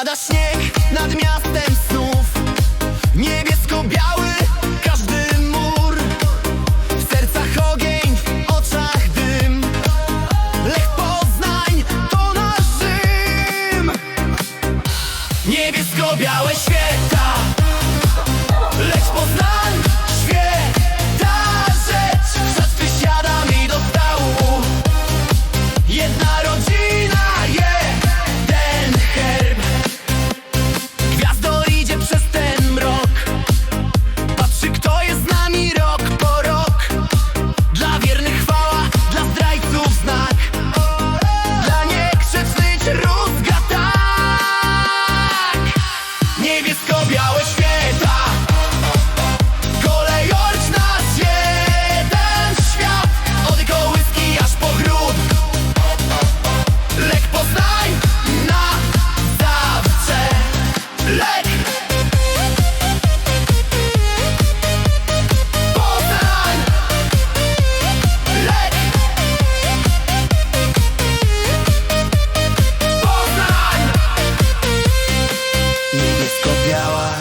Pada śnieg nad miastem snów. Niebiesko-biały każdy mur. W sercach ogień, w oczach dym. Lech Poznań to nasz Rzym. Niebiesko-białe świata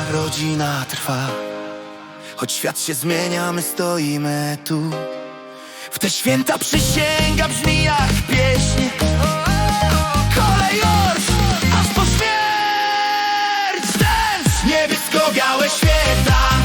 Rodzina trwa. Choć świat się zmienia, my stoimy tu. W te święta przysięga brzmi jak pieśń. Kolejorz, aż po śmierć Tęcz, niebiesko-białe święta.